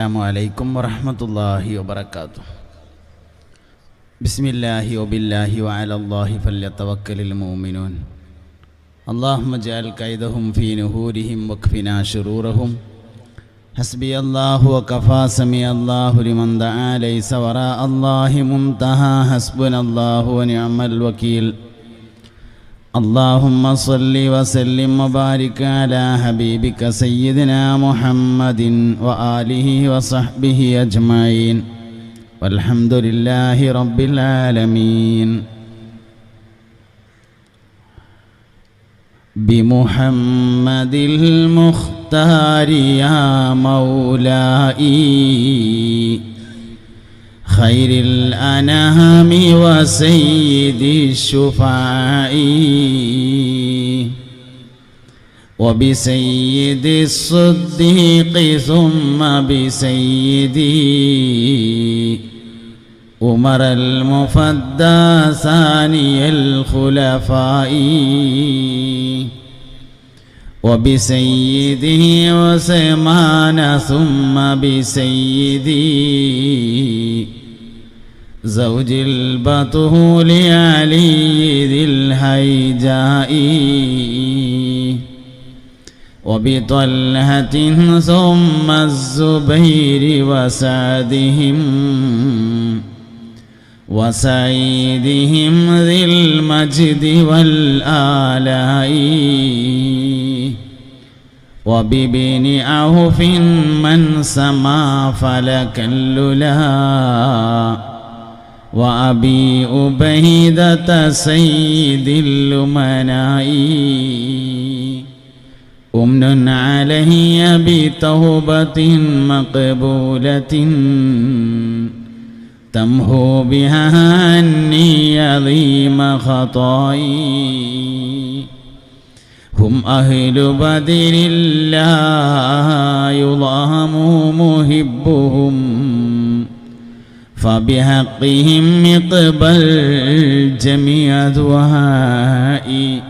അസ്സാമലൈക്കും വറഹമത്തല്ലാഹി വബർക്കാത്തു ബിസ്മില്ലാഹി ഒബില്ലാഹി വാലല്ലാഹി ഫല്യത്തവക്കലിൽ മൂമിനൂൻ അള്ളാഹുമ ജാൽ കൈദഹും ഫീ നുഹൂരിഹിം വഖ്ഫിന ഷുറൂറഹും ഹസ്ബി അല്ലാഹു വഖഫാ സമി അല്ലാഹു ലിമൻ ദആ ലൈസ വറാ അല്ലാഹി മുൻതഹ ഹസ്ബുനല്ലാഹു വനിഅമൽ വകീൽ. اللهم صل وسلم وبارك على حبيبك سيدنا محمد وآله وصحبه أجمعين والحمد لله رب العالمين بمحمد المختار يا مولاي خير الأنام وسيد الشفعاء وبسيد الصديق ثم بسيدي عمر المفدى ثاني الخلفاء. وبسيده وسمان ثم بسيدي زوج البطول علي ذي الهيجاء وبطلحة ثم الزبير وسعدهم وسعيدهم ذي المجد والآلاء. وببن عوف من سما فلك الللا وأبي أبيدة سيد الأمناء. أمن علي بتوبة مقبولة. تمهو بها عني عظيم خطائي هم أهل بدر لا يضام مهبهم فبحقهم اقبل جميع دعائي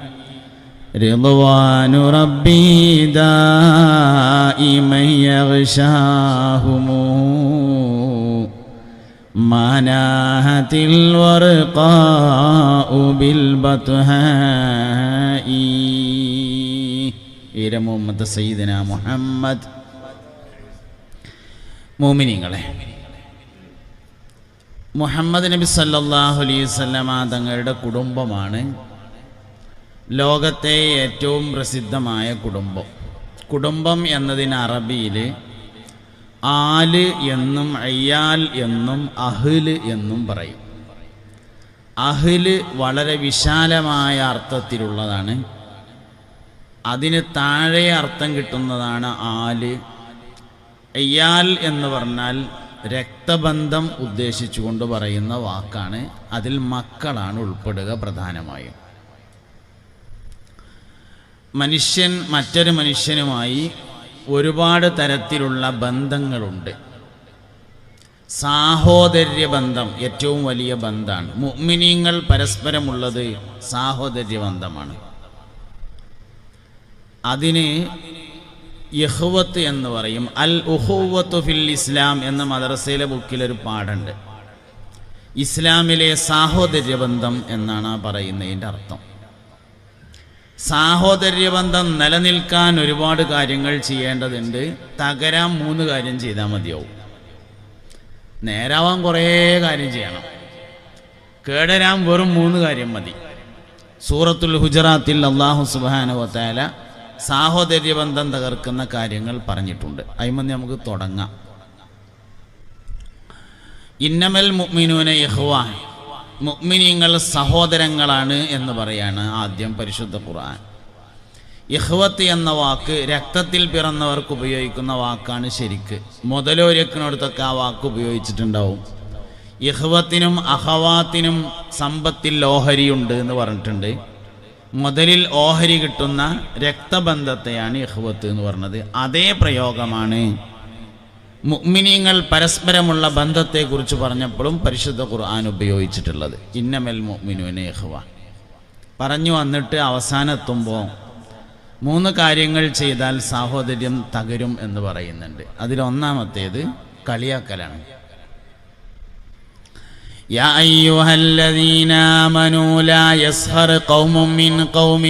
رضوان ربي دائما يغشاهم ما ناهت الورقاء بالبطهاء إلى محمد سيدنا محمد മോമിനിങ്ങളെ മുഹമ്മദ് നബി സല്ലാഹു അലൈഹി വസല്ലമ തങ്ങളുടെ കുടുംബമാണ്. ലോകത്തെ ഏറ്റവും പ്രസിദ്ധമായ കുടുംബം. കുടുംബം എന്നതിന് അറബിയിൽ ആൽ എന്നും അയ്യാൽ എന്നും അഹ്ല് എന്നും പറയും. അഹ്ല് വളരെ വിശാലമായ അർത്ഥത്തിലുള്ളതാണ്. അതിന് താഴെ അർത്ഥം കിട്ടുന്നതാണ് ആൽ. അയ്യാൽ എന്ന് പറഞ്ഞാൽ രക്തബന്ധം ഉദ്ദേശിച്ചുകൊണ്ട് പറയുന്ന വാക്കാണ് അതിൽ മക്കളാണ് ഉൾപ്പെടുക പ്രധാനമായും. മനുഷ്യൻ മറ്റൊരു മനുഷ്യനുമായി ഒരുപാട് തരത്തിലുള്ള ബന്ധങ്ങളുണ്ട്. സാഹോദര്യ ബന്ധം ഏറ്റവും വലിയ ബന്ധമാണ്. മുഅ്മിനീങ്ങൾ പരസ്പരമുള്ളത് സാഹോദര്യ ബന്ധമാണ്. അതിന് യഹുവത്ത് എന്ന് പറയും. അൽ ഉഹുവത്ത് ഫിൽ ഇസ്ലാം എന്ന മദ്രസയിലെ ബുക്കിലൊരു പാടുണ്ട് ഇസ്ലാമിലെ സാഹോദര്യബന്ധം എന്നാണ് ആ പറയുന്നതിന്റെ അർത്ഥം. സാഹോദര്യബന്ധം നിലനിൽക്കാൻ ഒരുപാട് കാര്യങ്ങൾ ചെയ്യേണ്ടതുണ്ട്. തകരാൻ മൂന്ന് കാര്യം ചെയ്താൽ മതിയാവും. നേരാവാൻ കുറേ കാര്യം ചെയ്യണം. കേടരാൻ വെറും മൂന്ന് കാര്യം മതി. സൂറത്തുൽ ഹുജറാത്തിൽ അള്ളാഹു സുബാനുവത്താല സാഹോദര്യബന്ധം തകർക്കുന്ന കാര്യങ്ങൾ പറഞ്ഞിട്ടുണ്ട്. അയിമന്ന് നമുക്ക് തുടങ്ങാം. ഇന്നമൽ മുഅ്മിനൂന യഹ്വാൻ മുഅ്മിനീങ്ങൾ സഹോദരങ്ങളാണ് എന്ന് പറയാണ് ആദ്യം പരിശുദ്ധ ഖുർആൻ. ഇഹ്വത്ത് എന്ന വാക്ക് രക്തത്തിൽ പിറന്നവർക്ക് ഉപയോഗിക്കുന്ന വാക്കാണ് ശരിക്ക്. മുതലോരക്കിനടുത്തൊക്കെ ആ വാക്ക് ഉപയോഗിച്ചിട്ടുണ്ടാവും. ഇഹ്വത്തിനും അഹവാത്തിനും സമ്പത്തിൽ ഓഹരിയുണ്ട് എന്ന് പറഞ്ഞിട്ടുണ്ട്. മുതലിൽ ഓഹരി കിട്ടുന്ന രക്തബന്ധത്തെയാണ് ഇഹ്വത്ത് എന്ന് പറഞ്ഞത്. അതേ പ്രയോഗമാണ് മുഅ്മിനീങ്ങൾ പരസ്പരമുള്ള ബന്ധത്തെക്കുറിച്ച് പറഞ്ഞപ്പോഴും പരിശുദ്ധ ഖുർആൻ ഉപയോഗിച്ചിട്ടുള്ളത്. ഇന്നമൽ മുഅ്മിനൂന ഇഖ്വ പറഞ്ഞു വന്നിട്ട് അവസാനം എത്തുമ്പോൾ മൂന്ന് കാര്യങ്ങൾ ചെയ്താൽ സാഹോദര്യം തകരും എന്ന് പറയുന്നുണ്ട്. അതിലൊന്നാമത്തേത് കളിയാക്കലാണ്. يا أيها الذين آمنوا لا يسخر قوم من قوم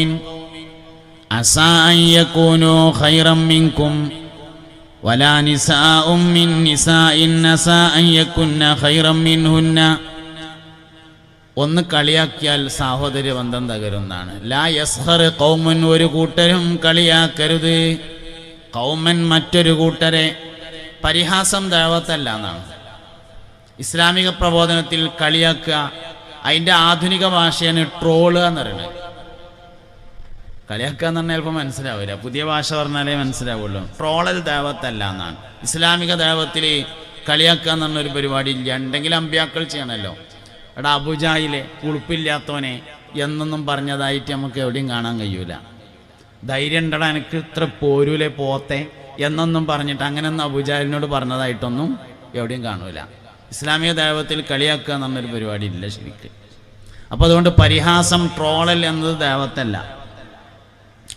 عسى أن يكونوا خيرا منكم ولا نساء من نساء عسى أن يكن خيرا منهن ഒന്ന് കളിയാക്കിയാൽ സാഹോദര്യ ബന്ധം തകരുന്നതാണ് ലാ യസ്ഹർ കൗമൻ ഒരു കൂട്ടരും കളിയാക്കരുത് കൗമൻ മറ്റൊരു കൂട്ടരെ പരിഹാസം ദൈവത്തല്ല എന്നാണ് ഇസ്ലാമിക പ്രബോധനത്തിൽ കളിയാക്കുക അതിന്റെ ആധുനിക ഭാഷയാണ് ട്രോൾ എന്ന് പറയുന്നത്. കളിയാക്കുക എന്ന് പറഞ്ഞാൽ ചിലപ്പോൾ മനസ്സിലാവില്ല. പുതിയ ഭാഷ പറഞ്ഞാലേ മനസ്സിലാവുള്ളൂ. ട്രോളൽ ദേവത്തല്ല എന്നാണ്. ഇസ്ലാമിക ദേവത്തിൽ കളിയാക്കുക എന്ന് പറഞ്ഞൊരു പരിപാടി ഇല്ല. ഉണ്ടെങ്കിൽ അമ്പ്യാക്കൾ ചെയ്യണമല്ലോ എടാ അബുജായിലെ ഉളുപ്പില്ലാത്തവനെ എന്നൊന്നും പറഞ്ഞതായിട്ട് നമുക്ക് എവിടെയും കാണാൻ കഴിയൂല. ധൈര്യം ഉണ്ടടാ എനിക്ക് ഇത്ര പോരൂലെ പോത്തെ എന്നൊന്നും പറഞ്ഞിട്ട് അങ്ങനെയൊന്നും അബുജാലിനോട് പറഞ്ഞതായിട്ടൊന്നും എവിടെയും കാണൂല. ഇസ്ലാമിക ദേവത്തിൽ കളിയാക്കുക എന്നൊരു പരിപാടി ഇല്ല ശരിക്ക്. അപ്പോൾ അതുകൊണ്ട് പരിഹാസം ട്രോളൽ എന്നത് ദേവത്തല്ല.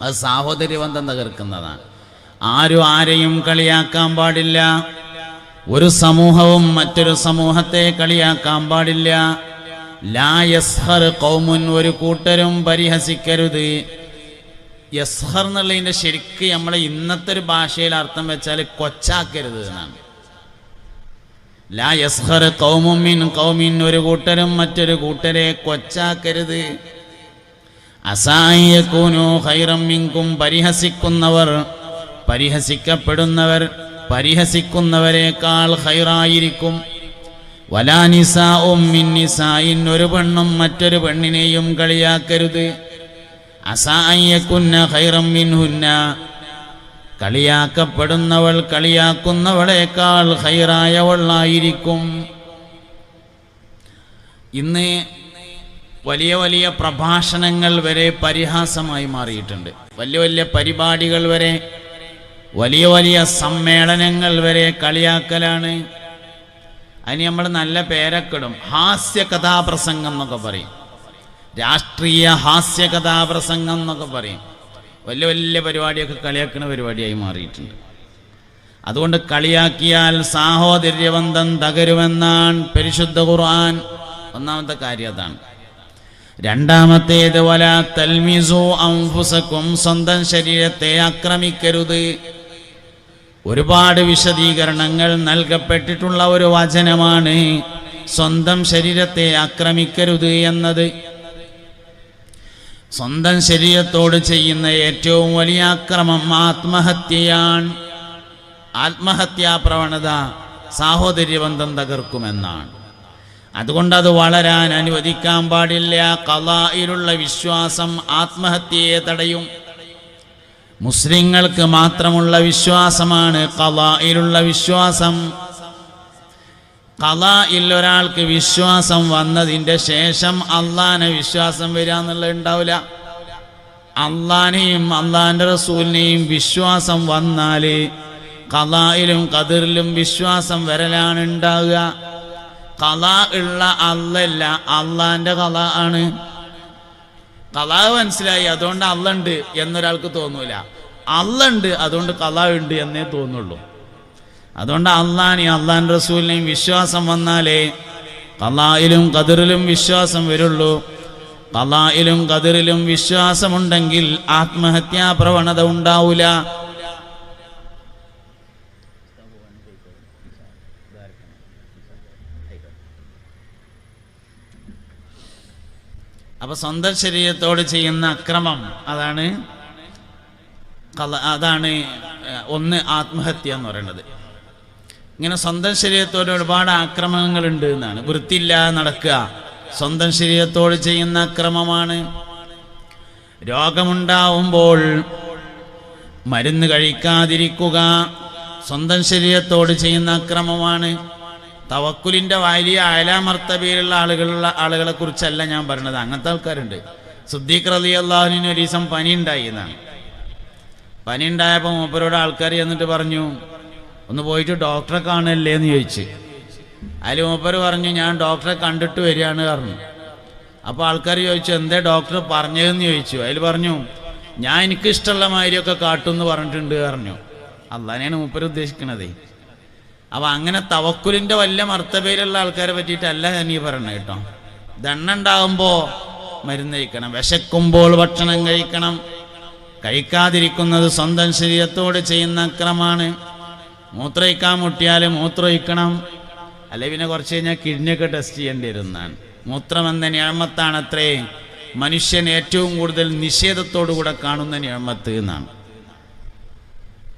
അത് സാഹോദര്യബന്ധം തകർക്കുന്നതാണ്. ആരും ആരെയും കളിയാക്കാൻ പാടില്ല. ഒരു സമൂഹവും മറ്റൊരു സമൂഹത്തെ കളിയാക്കാൻ പാടില്ല. ലായസ്ഹർ കൗമുൻ ഒരു കൂട്ടരും പരിഹസിക്കരുത്. യസ്ഹർ എന്നുള്ളതിന്റെ ശരിക്ക് നമ്മളെ ഇന്നത്തെ ഒരു ഭാഷയിൽ അർത്ഥം വെച്ചാൽ കൊച്ചാക്കരുത് എന്നാണ്. ലാ യസ്ഹർ കൗമുമിൻ കൗമിൻ ഒരു കൂട്ടരും മറ്റൊരു കൂട്ടരെ കൊച്ചാക്കരുത്. അസായക്കൂനു ഹൈറം മിങ്കും പരിഹസിക്കുന്നവർ പരിഹസിക്കപ്പെടുന്നവർ പരിഹസിക്കുന്നവരെക്കാൾ ഹൈറായിരിക്കും വലാനിസാവും മിന്നിസായിൻ ഒരു പെണ്ണും മറ്റൊരു പെണ്ണിനെയും കളിയാക്കരുത്. അസായക്കുന്ന ഹൈറം മിൻഹുന്ന കളിയാക്കപ്പെടുന്നവൾ കളിയാക്കുന്നവളേക്കാൾ ഹൈറായവളായിരിക്കും. ഇന്ന് വലിയ വലിയ പ്രഭാഷണങ്ങൾ വരെ പരിഹാസമായി മാറിയിട്ടുണ്ട്. വലിയ വലിയ പരിപാടികൾ വരെ വലിയ വലിയ സമ്മേളനങ്ങൾ വരെ കളിയാക്കലാണ്. അതിന് നമ്മൾ നല്ല പേരക്കിടും. ഹാസ്യ കഥാപ്രസംഗം എന്നൊക്കെ പറയും. രാഷ്ട്രീയ ഹാസ്യ കഥാപ്രസംഗം എന്നൊക്കെ പറയും. വലിയ വലിയ പരിപാടിയൊക്കെ കളിയാക്കുന്ന പരിപാടിയായി മാറിയിട്ടുണ്ട്. അതുകൊണ്ട് കളിയാക്കിയാൽ സാഹോദര്യബന്ധം തകരുമെന്നാണ് പരിശുദ്ധ ഖുർആൻ. ഒന്നാമത്തെ കാര്യം അതാണ്. രണ്ടാമത്തേത് അംഫുസക്കും സ്വന്തം ശരീരത്തെ ആക്രമിക്കരുത്. ഒരുപാട് വിശദീകരണങ്ങൾ നൽകപ്പെട്ടിട്ടുള്ള ഒരു വചനമാണ് സ്വന്തം ശരീരത്തെ ആക്രമിക്കരുത് എന്നത്. സ്വന്തം ശരീരത്തോട് ചെയ്യുന്ന ഏറ്റവും വലിയ അക്രമം ആത്മഹത്യയാണ്. ആത്മഹത്യാ പ്രവണത സാഹോദര്യബന്ധം തകർക്കുമെന്നാണ്. അതുകൊണ്ട് അത് വളരാൻ അനുവദിക്കാൻ പാടില്ല. കലായിലുള്ള വിശ്വാസം ആത്മഹത്യയെ തടയും. മുസ്ലിങ്ങൾക്ക് മാത്രമുള്ള വിശ്വാസമാണ് കലായിലുള്ള വിശ്വാസം. കലായിൽ ഒരാൾക്ക് വിശ്വാസം വന്നതിന്റെ ശേഷം അള്ളാനെ വിശ്വാസം വരിക എന്നുള്ളത് ഉണ്ടാവില്ല. അള്ളാനെയും അള്ളാന്റെ റസൂലിനെയും വിശ്വാസം വന്നാൽ കലായിലും കതിറിലും വിശ്വാസം വരലാണ് ഉണ്ടാവുക. കല ഉള്ള അല്ലല്ല അള്ളാന്റെ കല ആണ്. കല മനസ്സിലായി അതുകൊണ്ട് അല്ലുണ്ട് എന്നൊരാൾക്ക് തോന്നൂല. അല്ലുണ്ട് അതുകൊണ്ട് കല ഉണ്ട് എന്നേ തോന്നുള്ളൂ. അതുകൊണ്ട് അള്ളാനെയും അള്ളാൻ റസൂലിനെയും വിശ്വാസം വന്നാലേ കലായിലും കതിറിലും വിശ്വാസം വരുള്ളൂ. കലായിലും കതിറിലും വിശ്വാസമുണ്ടെങ്കിൽ ആത്മഹത്യാ പ്രവണത ഉണ്ടാവൂല. അപ്പൊ സ്വന്തം ശരീരത്തോട് ചെയ്യുന്ന അക്രമം അതാണ് അതാണ് ഒന്ന് ആത്മഹത്യ എന്ന് പറയുന്നത്. ഇങ്ങനെ സ്വന്തം ശരീരത്തോട് ഒരുപാട് ആക്രമണങ്ങളുണ്ട് എന്നാണ്. വൃത്തിയില്ലാതെ നടക്കുക. സ്വന്തം ശരീരത്തോട് ചെയ്യുന്ന അക്രമമാണ്. രോഗമുണ്ടാവുമ്പോൾ മരുന്ന് കഴിക്കാതിരിക്കുക. സ്വന്തം ശരീരത്തോട് ചെയ്യുന്ന അക്രമമാണ്. തവക്കുലിന്റെ വലിയ അയലാമർത്തബയിലുള്ള ആളുകളുള്ള ആളുകളെ കുറിച്ചല്ല ഞാൻ പറഞ്ഞത്. അങ്ങനത്തെ ആൾക്കാരുണ്ട്. സുദ്ദീഖ് റലി അള്ളാഹുലിന് ഒരു ദിവസം പനി ഉണ്ടായി എന്നാണ്. പനി ഉണ്ടായപ്പോൾ മൂപ്പരോട് ആൾക്കാർ ചെന്നിട്ട് പറഞ്ഞു ഒന്ന് പോയിട്ട് ഡോക്ടറെ കാണല്ലേ എന്ന് ചോദിച്ച്. അതിൽ മൂപ്പർ പറഞ്ഞു ഞാൻ ഡോക്ടറെ കണ്ടിട്ട് വരികയാണ് പറഞ്ഞു. അപ്പോൾ ആൾക്കാർ ചോദിച്ചു എന്തേ ഡോക്ടർ പറഞ്ഞതെന്ന് ചോദിച്ചു? അതിൽ പറഞ്ഞു ഞാൻ എനിക്ക് ഇഷ്ടമുള്ള മാതിരിയൊക്കെ കാട്ടുമെന്ന് പറഞ്ഞിട്ടുണ്ട് പറഞ്ഞു. അള്ളാനെയാണ് മൂപ്പർ ഉദ്ദേശിക്കണതേ. അപ്പൊ അങ്ങനെ തവക്കുലിന്റെ വല്ല മർത്തബയിലുള്ള ആൾക്കാരെ പറ്റിയിട്ടല്ല ഞാൻ ഈ പറയണത് കേട്ടോ. ദണ്ണുണ്ടാകുമ്പോ മരുന്ന് കഴിക്കണം വിശക്കുമ്പോൾ ഭക്ഷണം കഴിക്കണം. കഴിക്കാതിരിക്കുന്നത് സ്വന്തം ശരീരത്തോട് ചെയ്യുന്ന അക്രമാണ് മൂത്രയിക്കാൻ മുട്ടിയാൽ മൂത്രയിക്കണം അല്ലെ പിന്നെ കുറച്ച് കഴിഞ്ഞാൽ കിഡ്നിയൊക്കെ ടെസ്റ്റ് ചെയ്യേണ്ടി വരുന്നതാണ്. മൂത്രം എന്ന ഞാമത്താണ് അത്രേ മനുഷ്യൻ ഏറ്റവും കൂടുതൽ നിഷേധത്തോടുകൂടെ കാണുന്ന ഞാമത്ത് എന്നാണ്.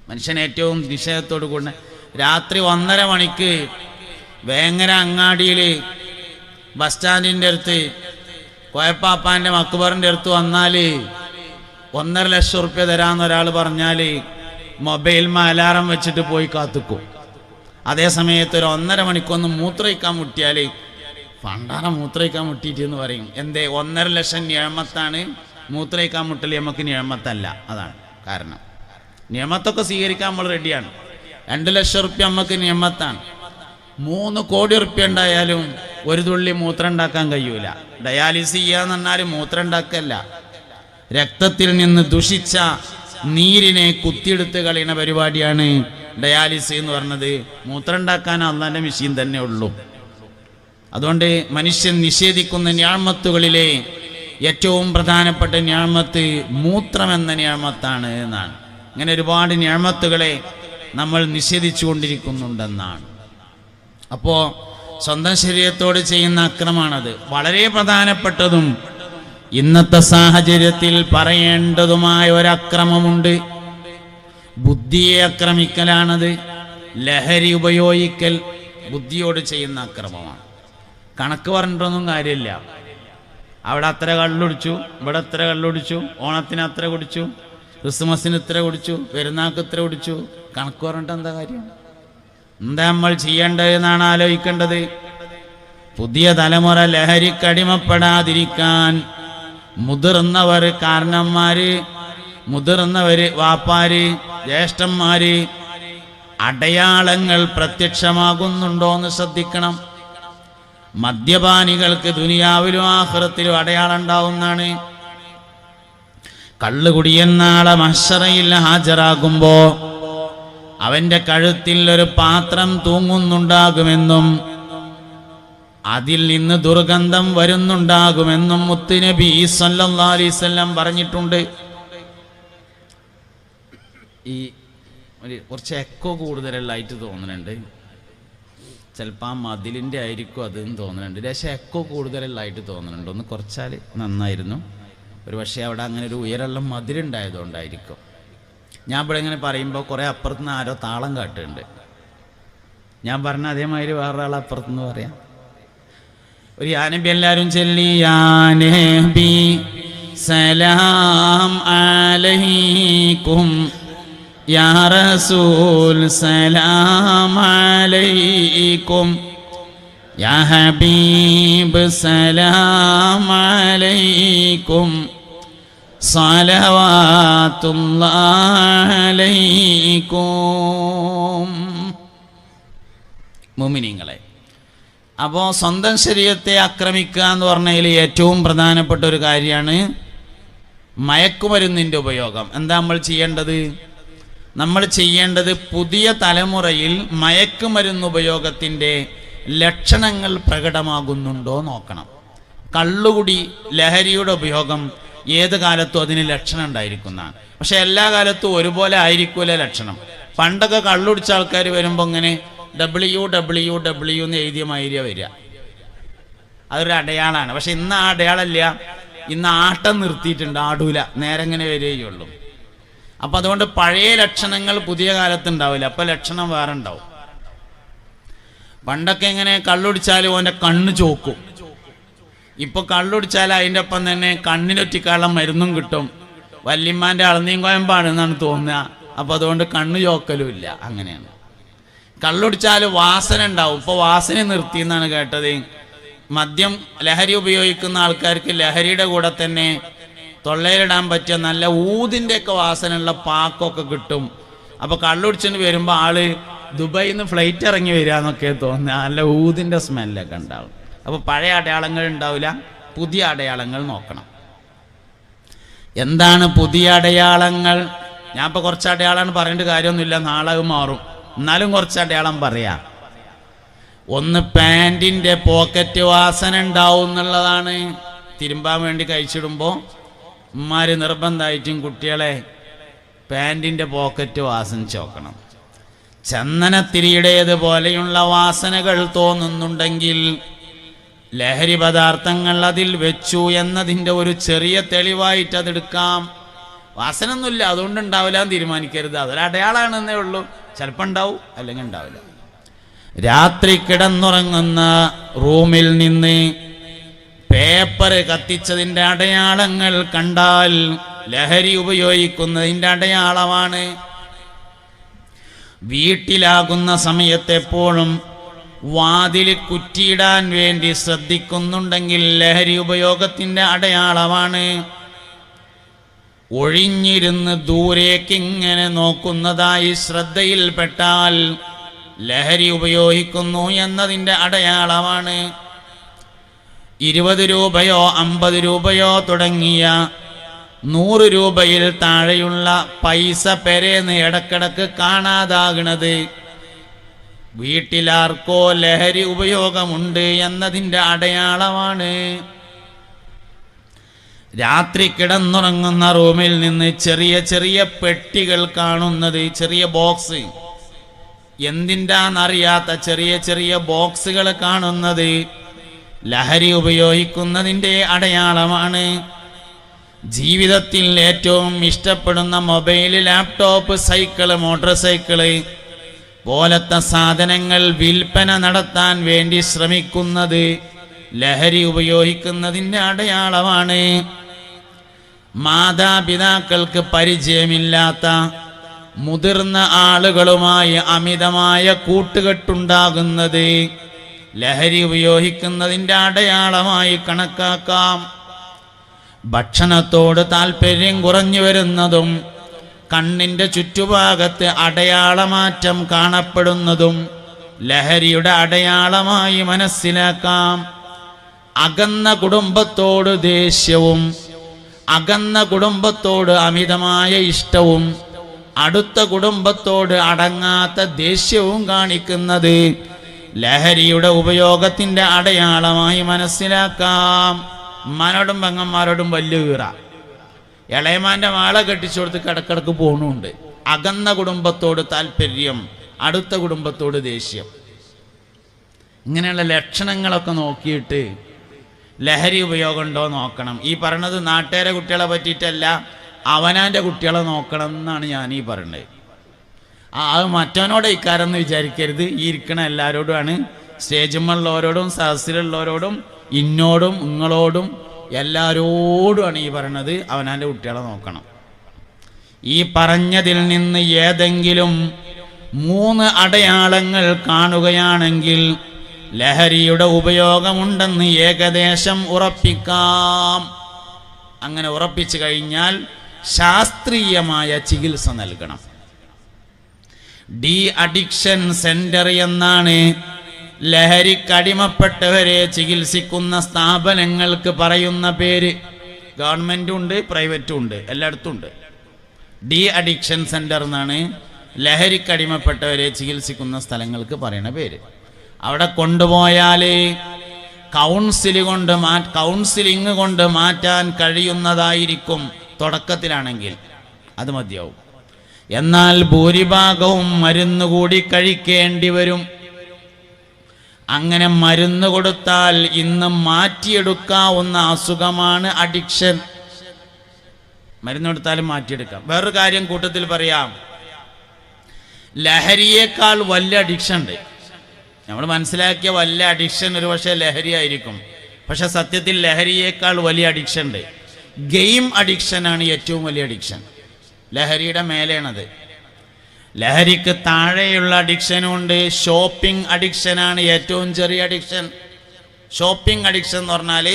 മനുഷ്യൻ ഏറ്റവും നിഷേധത്തോടു കൂടെ രാത്രി ഒന്നര മണിക്ക് വേങ്ങര അങ്ങാടിയിൽ ബസ് സ്റ്റാൻഡിന്റെ അടുത്ത് കോയപ്പാപ്പാന്റെ മക്കുബറിന്റെ അടുത്ത് വന്നാൽ ഒന്നര ലക്ഷം റുപ്യ തരാമെന്ന് ഒരാൾ പറഞ്ഞാൽ മൊബൈൽ അലാറം വെച്ചിട്ട് പോയി കാത്തുക്കും. അതേ സമയത്ത് ഒരു ഒന്നര മണിക്കൊന്ന് മൂത്രയിക്കാൻ മുട്ടിയാൽ പണ്ടാറ മൂത്രയിക്കാൻ മുട്ടിയിട്ട് എന്ന് പറയും. എന്തേ ഒന്നര ലക്ഷം നിയമത്താണ് മൂത്രയിക്കാൻ മുട്ടൽ നമുക്ക് നിയമത്തല്ല. അതാണ് കാരണം. നിയമത്തൊക്കെ സ്വീകരിക്കാൻ നമ്മൾ റെഡിയാണ്. രണ്ട് ലക്ഷം റുപ്യ നമുക്ക് നിയമത്താണ്. മൂന്ന് കോടി റുപ്യ ഉണ്ടായാലും ഒരു തുള്ളി മൂത്രം ഉണ്ടാക്കാൻ കഴിയൂല. ഡയാലിസ് ചെയ്യാന്ന് പറഞ്ഞാൽ മൂത്രം ഉണ്ടാക്കല്ല. രക്തത്തിൽ നിന്ന് ദുഷിച്ച നീരിനെ കുത്തിയെടുത്ത് കളയുന്ന പരിപാടിയാണ് ഡയാലിസ് എന്ന് പറഞ്ഞത്. മൂത്രം ഉണ്ടാക്കാൻ അള്ളാന്റെ മെഷീൻ തന്നെ ഉള്ളൂ. അതുകൊണ്ട് മനുഷ്യൻ നിഷേധിക്കുന്ന ഞാമത്തുകളിലെ ഏറ്റവും പ്രധാനപ്പെട്ട ഞാമത്ത് മൂത്രമെന്ന ഞാമത്താണ് എന്നാണ്. ഇങ്ങനെ ഒരുപാട് ഞാമത്തുകളെ നമ്മൾ നിഷേധിച്ചു കൊണ്ടിരിക്കുന്നുണ്ടെന്നാണ് അപ്പോൾ സ്വന്തം ശരീരത്തോട് ചെയ്യുന്ന അക്രമാണത് വളരെ പ്രധാനപ്പെട്ടതും ഇന്നത്തെ സാഹചര്യത്തിൽ പറയേണ്ടതുമായ ഒരക്രമമുണ്ട്. ബുദ്ധിയെ ആക്രമിക്കലാണത്. ലഹരി ഉപയോഗിക്കൽ ബുദ്ധിയോട് ചെയ്യുന്ന അക്രമമാണ്. കണക്ക് പറഞ്ഞിട്ടൊന്നും കാര്യമില്ല. അവിടെ അത്ര കള്ളുടിച്ചു ഇവിടെ അത്ര കള്ളുടിച്ചു ഓണത്തിന് അത്ര കുടിച്ചു ക്രിസ്മസിന് ഇത്ര കുടിച്ചു പെരുന്നാൾക്ക് ഇത്ര കുടിച്ചു. കണക്ക് പറഞ്ഞിട്ട് എന്താ കാര്യം? എന്താ നമ്മൾ ചെയ്യേണ്ടത് എന്നാണ് ആലോചിക്കേണ്ടത്? പുതിയ തലമുറ ലഹരിക്കടിമപ്പെടാതിരിക്കാൻ മുതിർന്നവർ കാരണന്മാര് മുതിർന്നവര് വാപ്പാര് ജ്യേഷ്ഠന്മാര് അടയാളങ്ങൾ പ്രത്യക്ഷമാകുന്നുണ്ടോയെന്ന് ശ്രദ്ധിക്കണം. മദ്യപാനികൾക്ക് ദുനിയാവിലും ആഹ്റത്തിലും അടയാളം ഉണ്ടാവുന്നതാണ്. കള്ളുകുടിയെന്നാളെ മഷറയിൽ ഹാജരാകുമ്പോ അവന്റെ കഴുത്തിൽ ഒരു പാത്രം തൂങ്ങുന്നുണ്ടാകുമെന്നും അതിൽ നിന്ന് ദുർഗന്ധം വരുന്നുണ്ടാകുമെന്നും മുത്തുനബി വസല്ലം പറഞ്ഞിട്ടുണ്ട്. ഈ ഒരു കുറച്ച് എക്കോ കൂടുതലായിട്ട് തോന്നുന്നുണ്ട്. ചിലപ്പോൾ ആ മതിലിന്റെ ആയിരിക്കും അതെന്ന് തോന്നുന്നുണ്ട്. പക്ഷേ എക്കോ കൂടുതലായിട്ട് തോന്നുന്നുണ്ട്. ഒന്ന് കുറച്ചാൽ നന്നായിരുന്നു. ഒരു പക്ഷേ അവിടെ അങ്ങനെ ഒരു ഉയരമുള്ള മതിലുണ്ടായതുകൊണ്ടായിരിക്കും ഞാൻ ഇവിടെ ഇങ്ങനെ പറയുമ്പോൾ കുറേ അപ്പുറത്തുനിന്ന് ആരോ താളം കാട്ടുന്നുണ്ട്. ഞാൻ പറഞ്ഞ അതേമാതിരി വേറൊരാൾ അപ്പുറത്തുനിന്ന് പറയാം. ഒരു യാനബി എല്ലാവരും ചൊല്ലി യാനബി സലാം അലൈക്കും യാ റസൂൽ സലാം അലൈക്കും യാ ഹബീബ് സലാം അലൈക്കും സ്വലവാത്തുല്ലാഹ് അലൈക്കും. മുമിനിങ്ങളെ അപ്പോൾ സ്വന്തം ശരീരത്തെ ആക്രമിക്കുക എന്ന് പറഞ്ഞതിൽ ഏറ്റവും പ്രധാനപ്പെട്ട ഒരു കാര്യമാണ് മയക്കുമരുന്നിന്റെ ഉപയോഗം. എന്താ നമ്മൾ ചെയ്യേണ്ടത്? നമ്മൾ ചെയ്യേണ്ടത് പുതിയ തലമുറയിൽ മയക്കുമരുന്ന് ഉപയോഗത്തിന്റെ ലക്ഷണങ്ങൾ പ്രകടമാകുന്നുണ്ടോ നോക്കണം. കള്ളുകുടി ലഹരിയുടെ ഉപയോഗം ഏത് കാലത്തും അതിന് ലക്ഷണം ഉണ്ടായിരിക്കുന്നതാണ്. പക്ഷെ എല്ലാ കാലത്തും ഒരുപോലെ ആയിരിക്കൂല ലക്ഷണം. പണ്ടൊക്കെ കള്ളുടിച്ച ആൾക്കാർ വരുമ്പോൾ ഇങ്ങനെ ഡബ്ല്യു ഡബ്ല്യു ഡബ്ല്യു എന്ന് എഴുതിയ മാതിരിയ വരിക. അതൊരു അടയാളാണ്. പക്ഷെ ഇന്ന് ആ അടയാളല്ല. ഇന്ന് ആട്ടം നിർത്തിയിട്ടുണ്ട്. ആടൂല. നേരെ ഇങ്ങനെ വരികയുള്ളൂ. അപ്പൊ അതുകൊണ്ട് പഴയ ലക്ഷണങ്ങൾ പുതിയ കാലത്ത് ഉണ്ടാവില്ല അപ്പൊ ലക്ഷണം വേറെ ഉണ്ടാവും പണ്ടൊക്കെ ഇങ്ങനെ കള്ളുടിച്ചാൽ ഓന്റെ കണ്ണ് ചോക്കും. ഇപ്പൊ കള്ളുടിച്ചാൽ അതിന്റെ ഒപ്പം തന്നെ കണ്ണിനൊറ്റിക്കാളം മരുന്നും കിട്ടും. വല്യമ്മാന്റെ അളന്നീം കോയമ്പാണ് എന്നാണ് തോന്നുക. അപ്പൊ അതുകൊണ്ട് കണ്ണ് ചോക്കലും ഇല്ല അങ്ങനെയാണ്. കള്ളുടിച്ചാൽ വാസന ഉണ്ടാവും. ഇപ്പൊ വാസന നിർത്തി എന്നാണ് കേട്ടത്. മദ്യം ലഹരി ഉപയോഗിക്കുന്ന ആൾക്കാർക്ക് ലഹരിയുടെ കൂടെ തന്നെ തൊള്ളയിലിടാൻ പറ്റിയ നല്ല ഊതിന്റെ ഒക്കെ വാസനയുള്ള പാക്കൊക്കെ കിട്ടും. അപ്പൊ കള്ളുടിച്ചിട്ട് വരുമ്പോൾ ആൾ ദുബായിൽ നിന്ന് ഫ്ലൈറ്റ് ഇറങ്ങി വരികയെന്നൊക്കെ തോന്നുക നല്ല ഊതിന്റെ സ്മെല്ലൊക്കെ ഉണ്ടാവും. അപ്പോൾ പഴയ അടയാളങ്ങൾ ഉണ്ടാവില്ല. പുതിയ അടയാളങ്ങൾ നോക്കണം. എന്താണ് പുതിയ അടയാളങ്ങൾ? ഞാൻ ഇപ്പോൾ കുറച്ച് അടയാളമാണ് പറയേണ്ട കാര്യമൊന്നുമില്ല. നാളെ മാറും. എന്നാലും കുറച്ച് അടയാളം പറയാം. ഒന്ന് പാന്റിന്റെ പോക്കറ്റ് വാസന ഉണ്ടാവും എന്നുള്ളതാണ്. തിരുമ്പാൻ വേണ്ടി കഴിച്ചിടുമ്പോൾ ഉമ്മാര് നിർബന്ധമായിട്ടും കുട്ടികളെ പാന്റിന്റെ പോക്കറ്റ് വാസനിച്ച് നോക്കണം ചന്ദനത്തിരിയുടേത് പോലെയുള്ള വാസനകൾ തോന്നുന്നുണ്ടെങ്കിൽ ലഹരി പദാർത്ഥങ്ങൾ അതിൽ വെച്ചു എന്നതിന്റെ ഒരു ചെറിയ തെളിവായിട്ട് അതെടുക്കാം വാസനൊന്നുമില്ല അതുകൊണ്ടുണ്ടാവില്ല തീരുമാനിക്കരുത്. അതൊരു അടയാളാണെന്നേ ഉള്ളൂ. ചിലപ്പോൾ ഉണ്ടാവും അല്ലെങ്കിൽ ഉണ്ടാവില്ല. രാത്രി കിടന്നുറങ്ങുന്ന റൂമിൽ നിന്ന് പേപ്പർ കത്തിച്ചതിന്റെ അടയാളങ്ങൾ കണ്ടാൽ ലഹരി ഉപയോഗിക്കുന്നതിന്റെ അടയാളമാണ്. വീട്ടിലാകുന്ന സമയത്തെപ്പോഴും വാതിൽ കുറ്റിയിടാൻ വേണ്ടി ശ്രദ്ധിക്കുന്നുണ്ടെങ്കിൽ ലഹരി ഉപയോഗത്തിന്റെ അടയാളമാണ്. ഒഴിഞ്ഞിരുന്ന് ദൂരേക്കിങ്ങനെ നോക്കുന്നതായി ശ്രദ്ധയിൽപ്പെട്ടാൽ ലഹരി ഉപയോഗിക്കുന്നു എന്നതിന്റെ അടയാളമാണ്. ഇരുപത് രൂപയോ അമ്പത് രൂപയോ തുടങ്ങിയ നൂറ് രൂപയിൽ താഴെയുള്ള പൈസ പെരേന്ന് ഇടക്കിടക്ക് കാണാതാകണത്. വീട്ടിലാർക്കോ ലഹരി ഉപയോഗമുണ്ട് എന്നതിന്റെ അടയാളമാണ്. രാത്രി കിടന്നുറങ്ങുന്ന റൂമിൽ നിന്ന് ചെറിയ ചെറിയ പെട്ടികൾ കാണുന്നത് ചെറിയ ബോക്സ്. എന്തിന്റെന്നറിയാത്ത ചെറിയ ചെറിയ ബോക്സുകൾ കാണുന്നത് ലഹരി ഉപയോഗിക്കുന്നതിന്റെ അടയാളമാണ്. ജീവിതത്തിൽ ഏറ്റവും ഇഷ്ടപ്പെടുന്ന mobile laptop cycle motor cycle പോലത്തെ സാധനങ്ങൾ വിൽപ്പന നടത്താൻ വേണ്ടി ശ്രമിക്കുന്നത് ലഹരി ഉപയോഗിക്കുന്നതിന്റെ അടയാളമാണ്. മാതാപിതാക്കൾക്ക് പരിചയമില്ലാത്ത മുതിർന്ന ആളുകളുമായി അമിതമായ കൂട്ടുകെട്ടുണ്ടാകുന്നത് ലഹരി ഉപയോഗിക്കുന്നതിന്റെ അടയാളമായി കണക്കാക്കാം. ഭക്ഷണത്തോട് താല്പര്യം കുറഞ്ഞു വരുന്നതും കണ്ണിന്റെ ചുറ്റുഭാഗത്ത് അടയാളമാറ്റം കാണപ്പെടുന്നതും ലഹരിയുടെ അടയാളമായി മനസ്സിലാക്കാം. അകന്ന കുടുംബത്തോട് ദേഷ്യവും അകന്ന കുടുംബത്തോട് അമിതമായ ഇഷ്ടവും അടുത്ത കുടുംബത്തോട് അടങ്ങാത്ത ദേഷ്യവും കാണിക്കുന്നത് ലഹരിയുടെ ഉപയോഗത്തിന്റെ അടയാളമായി മനസ്സിലാക്കാം. മനോടും പെങ്ങന്മാരോടും വലിയ വീറ ഇളയമാന്റെ മാള കെട്ടിച്ചു കൊടുത്ത് കിടക്കിടക്ക് പോണുണ്ട്. അകന്ന കുടുംബത്തോട് താല്പര്യം അടുത്ത കുടുംബത്തോട് ദേഷ്യം. ഇങ്ങനെയുള്ള ലക്ഷണങ്ങളൊക്കെ നോക്കിയിട്ട് ലഹരി ഉപയോഗം ഉണ്ടോ നോക്കണം. ഈ പറയണത് നാട്ടുകാരെ കുട്ടികളെ പറ്റിയിട്ടല്ല അവനാന്റെ കുട്ടികളെ നോക്കണം എന്നാണ് ഞാൻ ഈ പറയുന്നത് അത് മറ്റവനോട് ഇക്കാരെന്ന് വിചാരിക്കരുത്. ഈ ഇരിക്കണ എല്ലാവരോടുമാണ് സ്റ്റേജുമുള്ളവരോടും സദസ്സിലുള്ളവരോടും ഇന്നോടും നിങ്ങളോടും എല്ലാവരോടുമാണ് ഈ പറയണത്. അവനാന്റെ കുട്ടികളെ നോക്കണം. ഈ പറഞ്ഞതിൽ നിന്ന് ഏതെങ്കിലും മൂന്ന് അടയാളങ്ങൾ കാണുകയാണെങ്കിൽ ലഹരിയുടെ ഉപയോഗമുണ്ടെന്ന് ഏകദേശം ഉറപ്പിക്കാം. അങ്ങനെ ഉറപ്പിച്ചു കഴിഞ്ഞാൽ ശാസ്ത്രീയമായ ചികിത്സ നൽകണം. ഡി അഡിക്ഷൻ സെന്റർ എന്നാണ് ലഹരിക്കടിമപ്പെട്ടവരെ ചികിത്സിക്കുന്ന സ്ഥാപനങ്ങൾക്ക് പറയുന്ന പേര്. ഗവൺമെന്റും ഉണ്ട് പ്രൈവറ്റും ഉണ്ട് എല്ലായിടത്തും ഉണ്ട് ഡി അഡിക്ഷൻ സെന്റർ എന്നാണ് ലഹരിക്കടിമപ്പെട്ടവരെ ചികിത്സിക്കുന്ന സ്ഥലങ്ങൾക്ക് പറയുന്ന പേര്. അവിടെ കൊണ്ടുപോയാലേ കൗൺസിൽ കൊണ്ട് മാ കൗൺസിലിംഗ് കൊണ്ട് മാറ്റാൻ കഴിയുന്നതായിരിക്കും തുടക്കത്തിലാണെങ്കിൽ. അത് മതിയാവും. എന്നാൽ ഭൂരിഭാഗവും മരുന്ന് കൂടി കഴിക്കേണ്ടി വരും. അങ്ങനെ മരുന്ന് കൊടുത്താൽ ഇന്ന് മാറ്റിയെടുക്കാവുന്ന അസുഖമാണ് അഡിക്ഷൻ. മരുന്ന് കൊടുത്താലും മാറ്റിയെടുക്കാം. വേറൊരു കാര്യം കൂട്ടത്തിൽ പറയാം. ലഹരിയേക്കാൾ വലിയ അഡിക്ഷൻ ഉണ്ട്. നമ്മൾ മനസ്സിലാക്കിയ വല്ല അഡിക്ഷൻ ഒരു പക്ഷേ ലഹരി ആയിരിക്കും. പക്ഷെ സത്യത്തിൽ ലഹരിയേക്കാൾ വലിയ അഡിക്ഷൻ ഉണ്ട്. ഗെയിം അഡിക്ഷനാണ് ഏറ്റവും വലിയ അഡിക്ഷൻ ലഹരിയുടെ മേലെയാണത്. ലഹരിക്ക് താഴെയുള്ള അഡിക്ഷനും ഉണ്ട്. ഷോപ്പിംഗ് അഡിക്ഷനാണ് ഏറ്റവും ചെറിയ അഡിക്ഷൻ ഷോപ്പിംഗ് അഡിക്ഷൻ എന്ന് പറഞ്ഞാൽ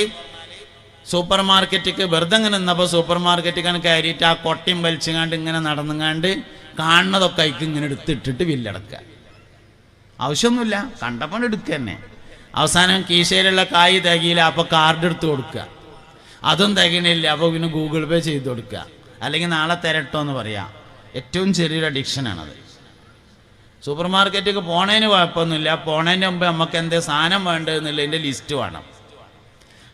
സൂപ്പർ മാർക്കറ്റിക്ക് വെറുതെ ഇങ്ങനെ നിന്നപ്പോൾ സൂപ്പർ മാർക്കറ്റിക്കാണ് കയറിയിട്ട് ആ കൊട്ടയും വലിച്ചുങ്ങാണ്ട് ഇങ്ങനെ നടന്നുങ്ങാണ്ട് കാണുന്നതൊക്കെ അയക്ക് ഇങ്ങനെ എടുത്തിട്ടിട്ട് ബില്ലടക്കുക ആവശ്യമൊന്നുമില്ല. കണ്ടപ്പോൾ എടുക്കുക തന്നെ. അവസാനം കീശയിലുള്ള കായ് തികയില്ല അപ്പോൾ കാർഡ് എടുത്ത് കൊടുക്കുക. അതും തികയണില്ല അപ്പോൾ പിന്നെ ഗൂഗിൾ പേ ചെയ്ത് കൊടുക്കുക. അല്ലെങ്കിൽ നാളെ തരട്ടോ എന്ന് പറയാം. ഏറ്റവും ചെറിയൊരു അഡിക്ഷനാണത് സൂപ്പർ മാർക്കറ്റൊക്കെ പോണതിന് കുഴപ്പമൊന്നുമില്ല. പോണതിന് മുമ്പ് നമുക്ക് എന്തേ സാധനം വേണ്ടതെന്നുള്ളതിന്റെ ലിസ്റ്റ് വേണം.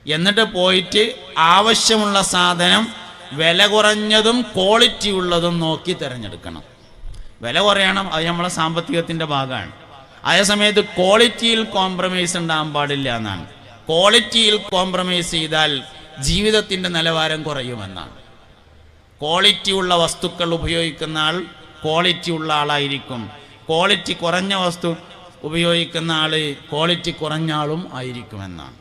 എന്നിട്ട് പോയിട്ട് ആവശ്യമുള്ള സാധനം വില കുറഞ്ഞതും ക്വാളിറ്റി ഉള്ളതും നോക്കി തിരഞ്ഞെടുക്കണം. വില കുറയണം അത് നമ്മളെ സാമ്പത്തികത്തിന്റെ ഭാഗമാണ്. അതേ സമയത്ത് ക്വാളിറ്റിയിൽ കോംപ്രമൈസ് ഉണ്ടാകാൻ പാടില്ല എന്നാണ്. ക്വാളിറ്റിയിൽ കോംപ്രമൈസ് ചെയ്താൽ ജീവിതത്തിന്റെ നിലവാരം കുറയുമെന്നാണ്. ക്വാളിറ്റി ഉള്ള വസ്തുക്കൾ ഉപയോഗിക്കുന്ന ആൾ ക്വാളിറ്റി ഉള്ള ആളായിരിക്കും. ക്വാളിറ്റി കുറഞ്ഞ വസ്തു ഉപയോഗിക്കുന്ന ആൾ ക്വാളിറ്റി കുറഞ്ഞ ആളും ആയിരിക്കുമെന്നാണ്.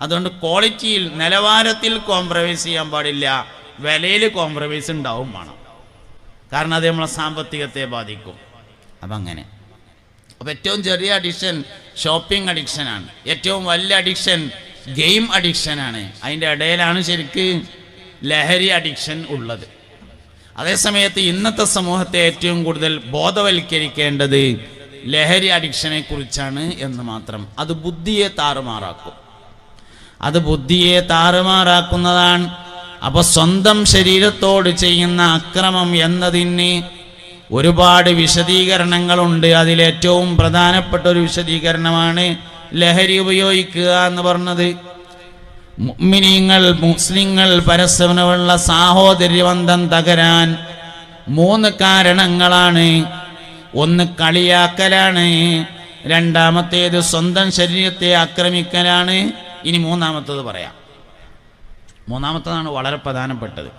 അതുകൊണ്ട് ക്വാളിറ്റിയിൽ നിലവാരത്തിൽ കോംപ്രമൈസ് ചെയ്യാൻ പാടില്ല. വിലയിൽ കോംപ്രമൈസ് ഉണ്ടാവും വേണം. കാരണം അത് നമ്മളെ സാമ്പത്തികത്തെ ബാധിക്കും. അപ്പം അങ്ങനെ അപ്പം ഏറ്റവും ചെറിയ അഡിക്ഷൻ ഷോപ്പിംഗ് അഡിക്ഷനാണ് ഏറ്റവും വലിയ അഡിക്ഷൻ ഗെയിം അഡിക്ഷനാണ് അതിന്റെ ഇടയിലാണ് ശരിക്ക് ലഹരി അഡിക്ഷൻ ഉള്ളത്. അതേസമയത്ത് ഇന്നത്തെ സമൂഹത്തെ ഏറ്റവും കൂടുതൽ ബോധവൽക്കരിക്കേണ്ടത് ലഹരി അഡിക്ഷനെ കുറിച്ചാണ് എന്ന് മാത്രം. അത് ബുദ്ധിയെ താറുമാറാക്കും. അത് ബുദ്ധിയെ താറുമാറാക്കുന്നതാണ്. അപ്പോൾ സ്വന്തം ശരീരത്തോട് ചെയ്യുന്ന അക്രമം എന്നതിന് ഒരുപാട് വിശദീകരണങ്ങളുണ്ട്. അതിലേറ്റവും പ്രധാനപ്പെട്ട ഒരു വിശദീകരണമാണ് ലഹരി ഉപയോഗിക്കുക എന്ന് പറഞ്ഞത്. മുഅ്മിനീങ്ങൾ മുസ്ലിങ്ങൾ പരസ്പരമുള്ള സാഹോദര്യബന്ധം തകരാൻ മൂന്ന് കാരണങ്ങളാണ്. ഒന്ന് കളിയാക്കലാണ് രണ്ടാമത്തേത് സ്വന്തം ശരീരത്തെ ആക്രമിക്കലാണ്. ഇനി മൂന്നാമത്തത് പറയാം. മൂന്നാമത്തതാണ് വളരെ പ്രധാനപ്പെട്ടത്.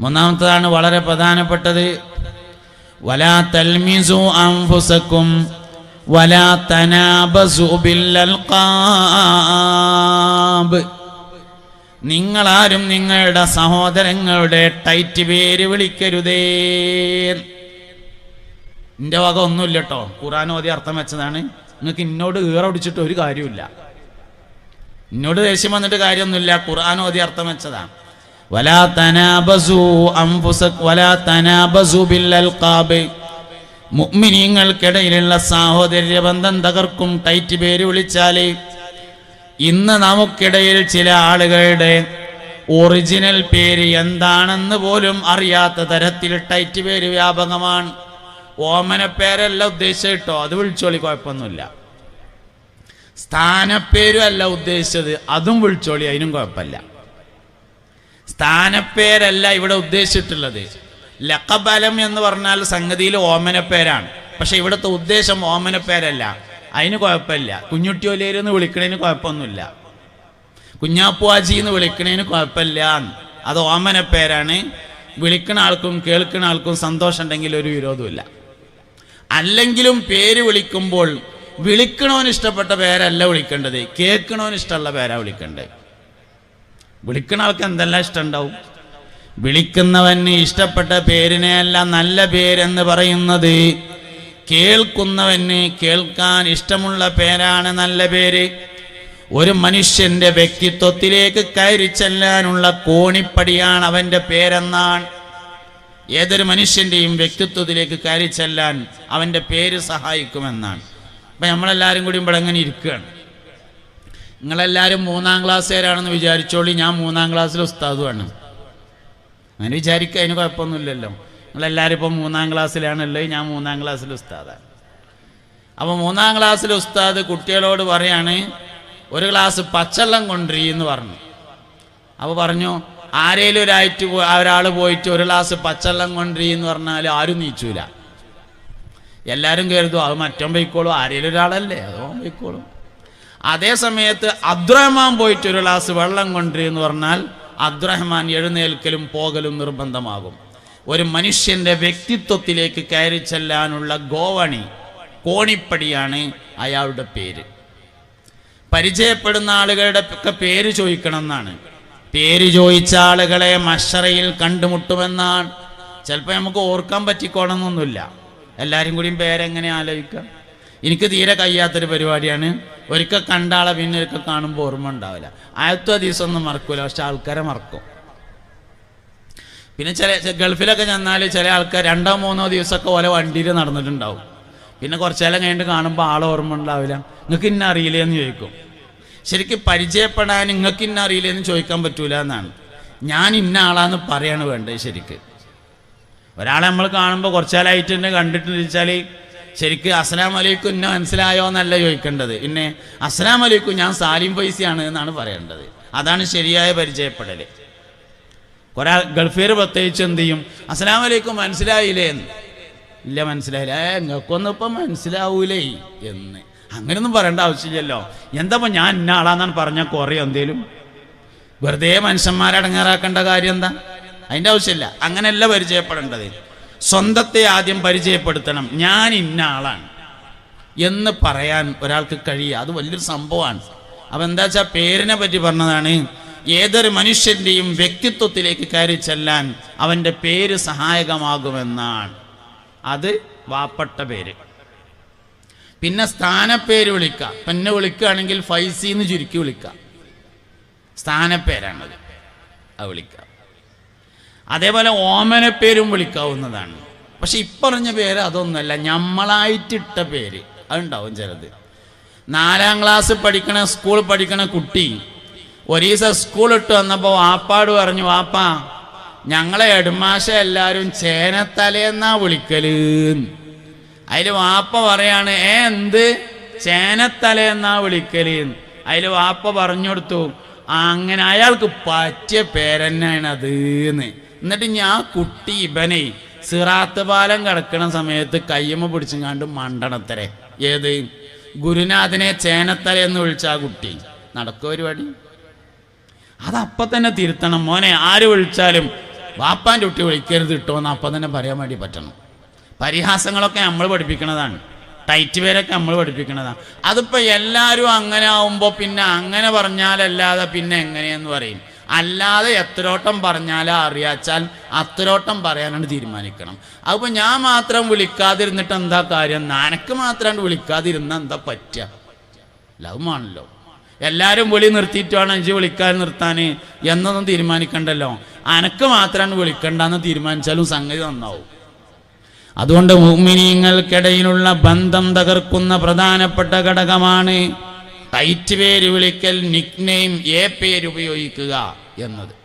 മൂന്നാമത്തതാണ് വളരെ പ്രധാനപ്പെട്ടത്. നിങ്ങളാരും നിങ്ങളുടെ സഹോദരങ്ങളുടെ ടൈറ്റ് പേര് വിളിക്കരുതേ. എന്റെ വക ഒന്നുമില്ല കേട്ടോ ഖുറാൻ ഓതി അർത്ഥം വെച്ചതാണ്. നിങ്ങൾക്ക് ഇന്നോട് ഈറൊടിച്ചിട്ട് ഒരു കാര്യമില്ല എന്നോട് ദേഷ്യം വന്നിട്ട് കാര്യമൊന്നുമില്ല. ഖുർആൻ ഓതി അർത്ഥം വെച്ചതാണ്. തനാബസു അംഫുസ വലാ തനാബസു ബിൽ അൽഖാബ് മുഅ്മിനീങ്ങൾക്കിടയിലുള്ള സാഹോദര്യ ബന്ധം തകർക്കും ടൈറ്റ് പേര് വിളിച്ചാൽ ഇന്ന് നമുക്കിടയിൽ ചില ആളുകളുടെ ഒറിജിനൽ പേര് എന്താണെന്ന് പോലും അറിയാത്ത തരത്തിൽ ടൈറ്റ് പേര് വ്യാപകമാണ്. ഓമന പേരല്ല ഉദ്ദേശിച്ചത് കേട്ടോ. അത് വിളിച്ചോളി കുഴപ്പമൊന്നുമില്ല. സ്ഥാനപ്പേരും അല്ല ഉദ്ദേശിച്ചത്. അതും വിളിച്ചോളി അതിനും കുഴപ്പമില്ല. സ്ഥാനപ്പേരല്ല ഇവിടെ ഉദ്ദേശിച്ചിട്ടുള്ളത്. ലക്കബലം എന്ന് പറഞ്ഞാൽ സംഗതിയിൽ ഓമനപ്പേരാണ്. പക്ഷെ ഇവിടുത്തെ ഉദ്ദേശം ഓമനപ്പേരല്ല. അതിന് കുഴപ്പമില്ല. കുഞ്ഞുട്ടിയോലേര് എന്ന് വിളിക്കണതിന് കുഴപ്പമൊന്നുമില്ല. കുഞ്ഞാപ്പുവാജി എന്ന് വിളിക്കണതിന് കുഴപ്പമില്ല. അത് ഓമനപ്പേരാണ്. വിളിക്കുന്ന ആൾക്കും കേൾക്കുന്ന ആൾക്കും സന്തോഷം ഉണ്ടെങ്കിൽ ഒരു വിരോധമില്ല അല്ലെങ്കിലും പേര് വിളിക്കുമ്പോൾ വിളിക്കണവന് ഇഷ്ടപ്പെട്ട പേരല്ല വിളിക്കേണ്ടത്. കേൾക്കണവന് ഇഷ്ടമുള്ള പേരാ വിളിക്കേണ്ടത്. വിളിക്കണ ആൾക്ക് എന്തെല്ലാം ഇഷ്ടമുണ്ടാവും? വിളിക്കുന്നവന് ഇഷ്ടപ്പെട്ട പേരിനെയല്ല നല്ല പേരെന്ന് പറയുന്നത്. കേൾക്കുന്നവന് കേൾക്കാൻ ഇഷ്ടമുള്ള പേരാണ് നല്ല പേര്. ഒരു മനുഷ്യന്റെ വ്യക്തിത്വത്തിലേക്ക് കയറി ചെല്ലാനുള്ള കോണിപ്പടിയാണ് അവന്റെ പേരെന്നാണ്. ഏതൊരു മനുഷ്യന്റെയും വ്യക്തിത്വത്തിലേക്ക് കയറി ചെല്ലാൻ അവന്റെ പേര് സഹായിക്കുമെന്നാണ്. അപ്പം നമ്മളെല്ലാവരും കൂടി ഇവിടെ അങ്ങനെ ഇരിക്കുകയാണ്. നിങ്ങളെല്ലാവരും മൂന്നാം ക്ലാസ്സുകാരാണെന്ന് വിചാരിച്ചോളി ഞാൻ മൂന്നാം ക്ലാസ്സിൽ ഉസ്താദുമാണ് അങ്ങനെ വിചാരിക്കുക അതിന് കുഴപ്പമൊന്നുമില്ലല്ലോ. നിങ്ങളെല്ലാവരും ഇപ്പം മൂന്നാം ക്ലാസ്സിലാണല്ലോ ഞാൻ മൂന്നാം ക്ലാസ്സിൽ ഉസ്താദാണ് അപ്പോൾ മൂന്നാം ക്ലാസ്സിൽ ഉസ്താദ് കുട്ടികളോട് പറയാണ് ഒരു ക്ലാസ് പച്ചവെള്ളം കൊണ്ടുവരീ എന്ന് പറഞ്ഞു. അപ്പോൾ പറഞ്ഞു ആരേലും ഒരായിട്ട് ഒരാൾ പോയിട്ട് ഒരു ക്ലാസ് പച്ചവെള്ളം കൊണ്ടുവരീ എന്ന് പറഞ്ഞാൽ ആരും നീച്ചൂല. എല്ലാവരും കരുതും അത് മറ്റോ പൊയ്ക്കോളും ആരേലും ഒരാളല്ലേ അതോ പൊയ്ക്കോളും. അതേ സമയത്ത് അബ്ദുറഹ്മാൻ പോയിട്ട് ഒരു ഗ്ലാസ് വെള്ളം കൊണ്ടുവരീ എന്ന് പറഞ്ഞാൽ അബ്ദുറഹ്മാൻ എഴുന്നേൽക്കലും പോകലും നിർബന്ധമാകും. ഒരു മനുഷ്യന്റെ വ്യക്തിത്വത്തിലേക്ക് കയറി ചെല്ലാനുള്ള ഗോവണി കോണിപ്പടിയാണ് അയാളുടെ പേര്. പരിചയപ്പെടുന്ന ആളുകളുടെ ഒക്കെ പേര് ചോദിക്കണം എന്നാണ്. പേര് ചോദിച്ച ആളുകളെ മഷറയിൽ കണ്ടുമുട്ടുമെന്നാണ്. ചിലപ്പോൾ നമുക്ക് ഓർക്കാൻ പറ്റിക്കോണമെന്നൊന്നുമില്ല. എല്ലാവരും കൂടിയും പേരെങ്ങനെ ആലോചിക്കാം? എനിക്ക് തീരെ കഴിയാത്തൊരു പരിപാടിയാണ്. ഒരിക്കൽ കണ്ട ആളെ പിന്നെ ഒരിക്കൽ കാണുമ്പോൾ ഓർമ്മ ഉണ്ടാവില്ല. ആയത്തു ദിവസമൊന്നും മറക്കൂല പക്ഷെ ആൾക്കാരെ മറക്കും. പിന്നെ ചില ഗൾഫിലൊക്കെ ചെന്നാൽ ചില ആൾക്കാർ രണ്ടോ മൂന്നോ ദിവസമൊക്കെ ഓരോ വണ്ടിയിൽ നടന്നിട്ടുണ്ടാവും. പിന്നെ കുറച്ചേരം കഴിഞ്ഞിട്ട് കാണുമ്പോൾ ആളെ ഓർമ്മ ഉണ്ടാവില്ല. നിങ്ങൾക്ക് ഇന്ന അറിയില്ലേ? എന്ന് ചോദിക്കും. ശരിക്കും പരിചയപ്പെടാൻ നിങ്ങൾക്ക് ഇന്ന അറിയില്ലേ? എന്ന് ചോദിക്കാൻ പറ്റൂല എന്നാണ്. ഞാൻ ഇന്ന ആളാന്ന് പറയാണ് വേണ്ടത് ശരിക്ക്. ഒരാളെ നമ്മൾ കാണുമ്പോൾ കുറച്ചാലായിട്ട് തന്നെ കണ്ടിട്ടുണ്ടെന്ന് വെച്ചാൽ ശരിക്ക് അസ്സലാം അലൈക്കും എന്നെ മനസ്സിലായോ എന്നല്ല ചോദിക്കേണ്ടത്. പിന്നെ അസ്സലാം അലൈക്കും ഞാൻ സാലിം പൈസയാണ് എന്നാണ് പറയേണ്ടത്. അതാണ് ശരിയായ പരിചയപ്പെടൽ കുറെ ഗൾഫീർ പ്രത്യേകിച്ച് എന്ത് ചെയ്യും? അസ്സലാം അലൈക്കും മനസ്സിലായില്ലേ എന്ന്. ഇല്ല മനസ്സിലായില്ല. ഏ നിങ്ങൾക്കൊന്നും ഇപ്പം മനസ്സിലാവൂലേ എന്ന്. അങ്ങനെയൊന്നും പറയേണ്ട ആവശ്യമില്ലല്ലോ. എന്താപ്പം ഞാൻ ഇന്ന ആളാന്നാണ് പറഞ്ഞ കുറേ എന്തേലും? വെറുതെ മനുഷ്യന്മാരെ അടങ്ങാറാക്കേണ്ട കാര്യം എന്താ? അതിന്റെ ആവശ്യമില്ല. അങ്ങനെയല്ല പരിചയപ്പെടേണ്ടത്. സ്വന്തത്തെ ആദ്യം പരിചയപ്പെടുത്തണം. ഞാൻ ഇന്ന ആളാണ്. എന്ന് പറയാൻ ഒരാൾക്ക് കഴിയുക. അത് വലിയൊരു സംഭവമാണ്. അപ്പം എന്താ വെച്ചാൽ പേരിനെ പറ്റി പറഞ്ഞതാണ്. ഏതൊരു മനുഷ്യന്റെയും വ്യക്തിത്വത്തിലേക്ക് കയറി ചെല്ലാൻ അവന്റെ പേര് സഹായകമാകുമെന്നാണ്. അത് വാപ്പട്ട പേര്. പിന്നെ സ്ഥാനപ്പേര് വിളിക്കുക. പിന്നെ വിളിക്കുകയാണെങ്കിൽ ഫൈസി എന്ന് ചുരുക്കി വിളിക്കുക. സ്ഥാനപ്പേരാണത്. അത് വിളിക്കുക. അതേപോലെ ഓമനപ്പേരും വിളിക്കാവുന്നതാണ്. പക്ഷെ ഇപ്പറഞ്ഞ പേര് അതൊന്നുമല്ല. ഞമ്മളായിട്ടിട്ട പേര്. അതുണ്ടാവും ചിലത്. നാലാം ക്ലാസ് പഠിക്കണ സ്കൂൾ പഠിക്കണ കുട്ടി ഒരു ദിവസം സ്കൂൾ ഇട്ട് വന്നപ്പോൾ വാപ്പാട് പറഞ്ഞു വാപ്പാ ഞങ്ങളെ എടുമാശ എല്ലാവരും ചേനത്തലേന്നാ വിളിക്കൽ? അതിൽ വാപ്പ പറയാണ് ഏ എന്ത്? ചേനത്തലേന്നാ വിളിക്കൽ? അതിൽ വാപ്പ പറഞ്ഞു കൊടുത്തു അങ്ങനെ അയാൾക്ക് പറ്റിയ പേരെന്നാണ് അത് എന്ന്. എന്നിട്ട് ഞാൻ കുട്ടി ഇബനെ സിറാത്ത് പാലം കിടക്കണ സമയത്ത് കയ്യമ്മ പിടിച്ചങ്ങാണ്ട് മണ്ടണത്തരെ. ഏത്? ഗുരുനാഥനെ ചേനത്തല എന്ന് വിളിച്ച ആ കുട്ടി. നടക്കുക പരിപാടി അതപ്പൊ തന്നെ തിരുത്തണം. മോനെ ആര് വിളിച്ചാലും വാപ്പാന്റെ കുട്ടി വിളിക്കരുത് കിട്ടുമെന്ന് അപ്പം തന്നെ പറയാൻ വേണ്ടി പറ്റണം. പരിഹാസങ്ങളൊക്കെ നമ്മൾ പഠിപ്പിക്കണതാണ്. ടൈറ്റ് പേരൊക്കെ നമ്മൾ പഠിപ്പിക്കണതാണ്. അതിപ്പോൾ എല്ലാവരും അങ്ങനെ ആവുമ്പോൾ പിന്നെ അങ്ങനെ പറഞ്ഞാലല്ലാതെ പിന്നെ എങ്ങനെയെന്ന് പറയും? അല്ലാതെ എത്രോട്ടം പറഞ്ഞാലാ അറിയാച്ചാൽ അത്രോട്ടം പറയാനാണ് തീരുമാനിക്കണം. അപ്പോൾ ഞാൻ മാത്രം വിളിക്കാതിരുന്നിട്ട് എന്താ കാര്യം? നനക്ക് മാത്രം വിളിക്കാതിരുന്ന എന്താ പറ്റുക ലവുമാണല്ലോ എല്ലാവരും വിളി നിർത്തിയിട്ട് വേണം അഞ്ച് വിളിക്കാൻ നിർത്താൻ എന്നൊന്നും തീരുമാനിക്കണ്ടല്ലോ. അനക്ക് മാത്രമാണ് വിളിക്കണ്ടെന്ന് തീരുമാനിച്ചാലും സംഗതി നന്നാവും. അതുകൊണ്ട് മുഅ്മിനീങ്ങൾക്കിടയിലുള്ള ബന്ധം തകർക്കുന്ന പ്രധാനപ്പെട്ട ഘടകമാണ് ടൈറ്റ് പേര് വിളിക്കൽ നിക് നെയിം ഏ പേര് ഉപയോഗിക്കുക എന്നത്.